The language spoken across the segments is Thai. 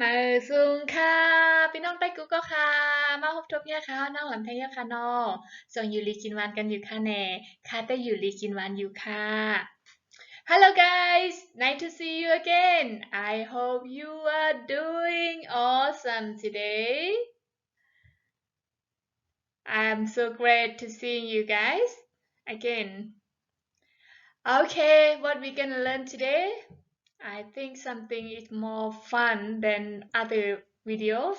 มาซุงค่ะพี่น้องใต้กูก็ค่ะ มาพบทบเนี่ยค่ะน้องหลันไทยค่ะนอส่งยูริจินวันกันอยู่ค่ะแน่ค่ะแต่ยูริจินวันอยู่ค่ะ Hello guys nice to see you again I hope you are doing awesome today I'm so great to seeing you guys again okay what we gonna learn today I think something is more fun than other videos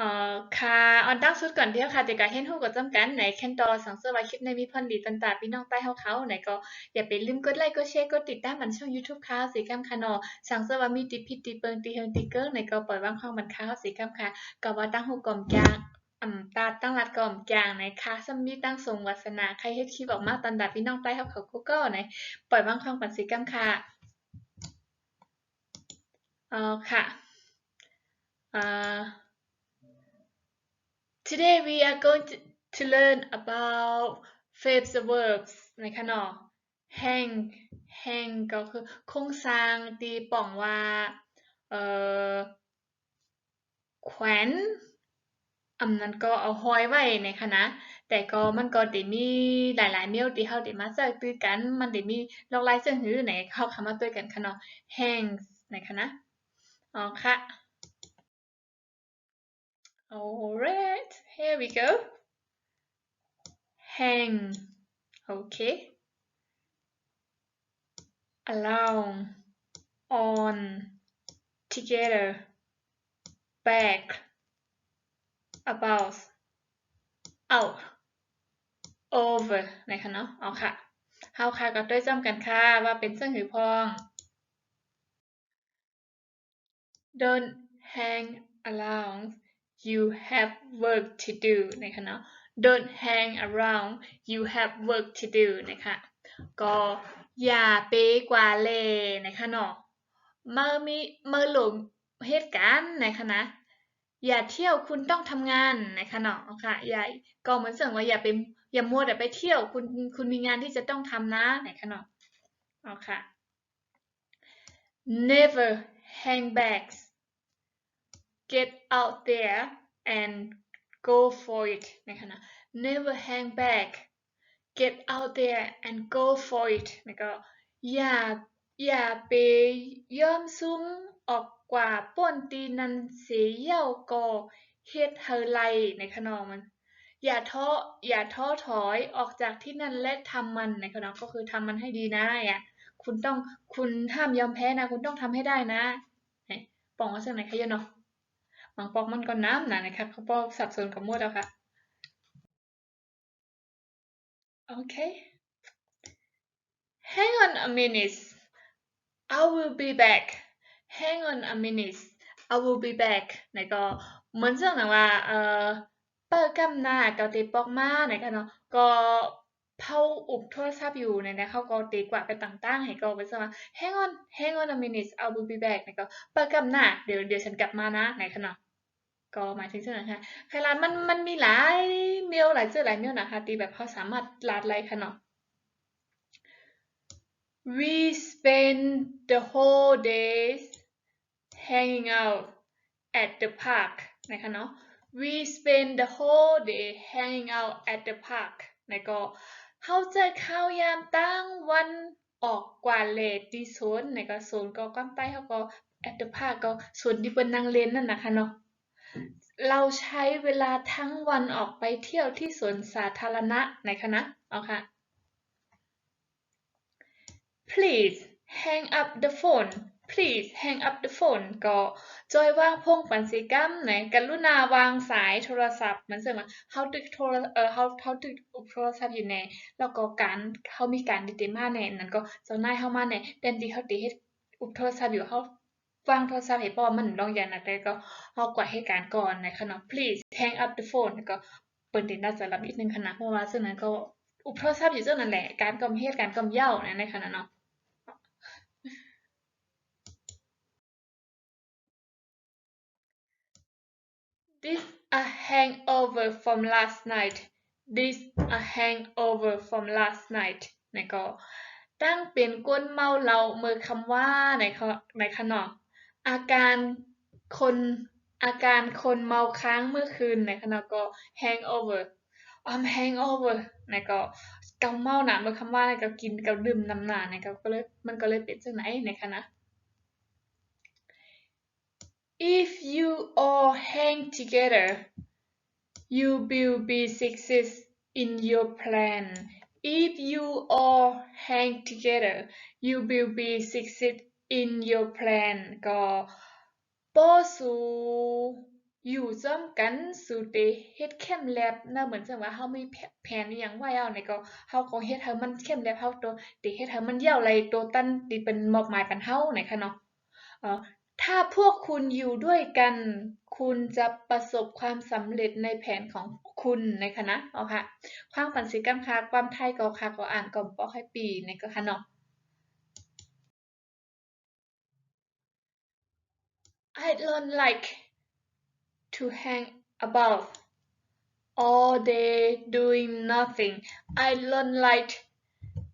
เอ่อค่ะออนตั้งสุดก่อนเดียวค่ะแต่ก็เห็นฮู้ก็จำกันไหนแคนตอสังเสว่าคลิปในมีพรดีต่างๆพี่น้องใต้เฮาเขาไหนก็อย่าไปลืมกดไลค์กดแชร์กดติดตามมันช่อง YouTube ค่ะสีกำค่ะนาะสังเสว่ามีติดผิดติเปิงติเฮงติเกิงไหนก็ปล่อยวางความบันค้าสีกำค่ะก็ว่าตั้งฮู้กอมจาง อ่ำตาตั้งรัดก่อมจางไหนคะซัมมีตั้งทรงวาสนาใครเฮ็ดคลิปออกมาตอนดาพี่น้องใต้เฮาเขากูก็ไหนปล่อยวางความปันสีกำค่ะเออค่ะเอ่อ Today we are going to, to learn about phrasal verbs นะคะเนาะแห่งแห่งก็คือโครงสร้างตีป่องว่าเอ่อแขวน อำนั้นก็เอาห้อยไว้ในคณะ แต่ก็มันก็ได้มีหลายๆเมลที่เฮาได้มาเจอตื้อกัน มันได้มีหลากหลายเชิงหือไหนเฮาเข้ามาตื้อกันค่ะเนาะ hangs ในคณะอ๋อค่ะ Alright, here we go. Hang. Okay. Along. On. Together. Back. About. Out. Over นะคะเนาะเอาค่ะเฮาค่ะก็ด้วยจำกันค่ะว่าเป็นเสื้อหือพอง Don't hang around you have work to do นะคะเนาะ don't hang around you have work to do นะคะก็อย่าเป๊กว่าเลยนะคะเนาะเมื่อมีเมื่อหลงเหตุการณ์นะคะนะ อย่าเที่ยวคุณต้องทำงานนะคะเนาะค่ะอย่าก็เหมือนเสื่อว่าอย่าไปอย่ามัวแต่ไปเที่ยวคุณคุณมีงานที่จะต้องทำนะนะคะเนาะเอาค่ะ never hang bags get out there and go for it นะคะนะ never hang back get out there and go for it นะก็อย่าอย่าไปย่อมซุ้มออก กว่าป้นตีนันเสียเย่าก็เฮ็ดเฮอไลในะคะน้องมัน อย่าท้ออย่าท้อถอยออกจากที่นั่นและทำมันในะคะน้องก็คือทำมันให้ดีนะอะคุณต้องคุณห้ามยอมแพ้นะ คุณต้องทำให้ได้นะปองว่าเสียงไหนคะยเนาะบางปอกมันก็น้ำนะนะคะเขาบอกสับสนกับมวดแล้วค่ะ Okay Hang on a minute I will be back Hang on a minute I will be back ไหนก็เหมือนเรื่องนะว่าเออเปิดกำหน้าก็ตีปอกมาไหนกันเนาะก็เผาอุบโทรศัพท์อยู่เนี่ยนะเขาก็ตีกว่าไปต่างๆให้ก็ไปว่า hang on hang on a minute I will be back ไหนก็เปิดกำหน้าเดี๋ยวเดี๋ยวฉันกลับมานะไหนกันเนาะก็หมายถึงเช่นนั้นค่ะใครร้านมันมันมีหลายเมลหลายเสื้อหลายเมลนะคะตีแบบเขาสามารถลาดไลค์ค่ะเนาะ We spend the whole days hanging out at the park นะคะเนาะ We spend the whole day hanging out at the park นะก็เขาจะเข้ายามตั้งวันออกกว่าเลดที่โซนนะก็โซนก็ก้อนใต้เขาก็ at the park ก็โซนที่เป็นนางเลนนั่นนะคะเนาะเราใช้เวลาทั้งวันออกไปเที่ยวที่สวนสาธารณะไหนคะนะเอาค่ะ please hang up the phone please hang up the phone ก็จอยวางพงปันสีกัมไหนกรุณาวางสายโทรศัพท์ มันเสมาเขาตึกโทรเออเขาเขาตึกโทรศัพท์อยู่ในแล้วก็การเขามีการดิเตมาในนั้นก็เจ้านายเข้ามาในเดนดีเขาตีให้อุปโทรศัพท์อยู่เขาวางโทรศัพท์ให้ป้อมันลองอย่างนั้นแต่ก็เขากว่าเหตุการก่อนในะคะ please hang up the phone แล้วก็เปิดเดนน่าจะรับอีกหนึ่งขนาดเพราะว่าซึ่งนั้นก็อุปโทรศัพท์อยู่เจ้านั่นแหละการกำเหตุการกำเย้าในขณะเนาะ This a hangover from last night. This a hangover from last night นะก็ตั้งเป็นก้นเมาเราเมื่อคำว่าในขในขนออาการคนอาการคนเมาค้างเมื่อคืนในขณะก็ hangover I'm hangover ในก็กำเมาหนาเมื่อคำว่าในก็กินกับดื่มน้ำหนาในก็เลยมันก็เลยเป็นจังไหนในคณะ If you all hang together you will be success in your plan If you all hang together you will be success in your plan ก็บ่สู่อยู่จ้อมกันสู่เตเฮ็ดเข้มแลบนะเหมือนจังว่าเฮามีแผนอิหยังไว้เอานี่ก็เฮาก็เฮ็ดให้มันเข้มแลบเฮาตัวติเฮ็ดให้มันยาวไหลตัวตันที่เป็นมอบหมายกันเฮานี่ค่ะเนาะเอ่อ ถ้าพวกคุณอยู่ด้วยกัน คุณจะประสบความสำเร็จในแผนของคุณในคณะเอาค่ะความปันสิกรรมค่ะความไทยก็ค่ะก็อ่านก็บ่ค่อยปีในก็ค่ะเนาะ I don't like to hang about all day doing nothing. I don't like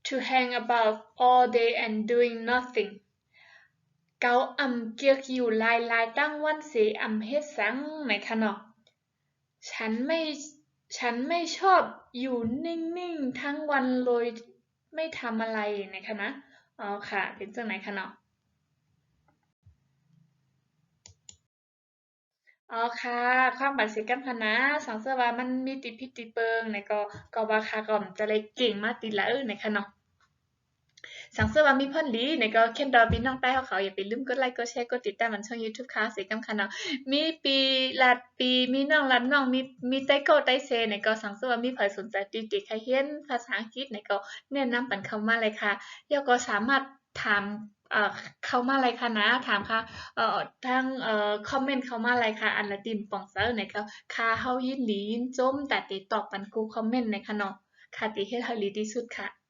to hang about all day and doing nothing. เกาอ่ำเกียกอยู่ลายลายตั้งวันเสอ่ำเฮ็ดสังไหมคะเนาะ ฉันไม่ฉันไม่ชอบอยู่นิ่งๆ ทั้งวันเลยไม่ทำอะไรนะคะนะอ๋อค่ะ เป็นจังไหนคะเนาะอ๋อค่ะ ความบันสิกันพนะสังเสว่ามันมีติดพิษติดเปิงในก็ก็ว่าค่ะก็จะเลยเก่งมาติดละเออในคะเนาะ สังเสว่ามีพ่นดีในก็เข้มดอพี่น้องใต้เขาเขาอย่าไปลืมกดไลค์กดแชร์กดติดตามมันช่อง YouTube ค่ะสิกันค่ะเนาะมีปีลัดปีมีน้องลัดน้องมีมีไต้โกไต้เซในก็สังเสว่ามีใครสนใจติดติใครเรียนภาษาอังกฤษในก็แนะนำปันเข้ามาเลยค่ะแล้วก็สามารถถามเอ่อเข้ามาเลยค่ะนะถามค่ะเอ่อทางเอ่อคอมเมนต์เข้ามาเลยค่ะอันละติมป่องเซอร์นะคะค่ะเฮายินดียินจมแต่ติดตอบปันกูคอมเมนต์นะคะเนาะค่ะติเฮ็ดให้ดีที่สุดค่ะ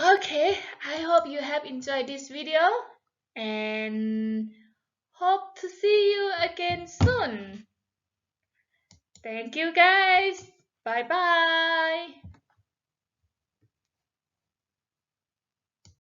Okay, I hope you have enjoyed this video and hope to see you again soon. Thank you guys. Bye bye.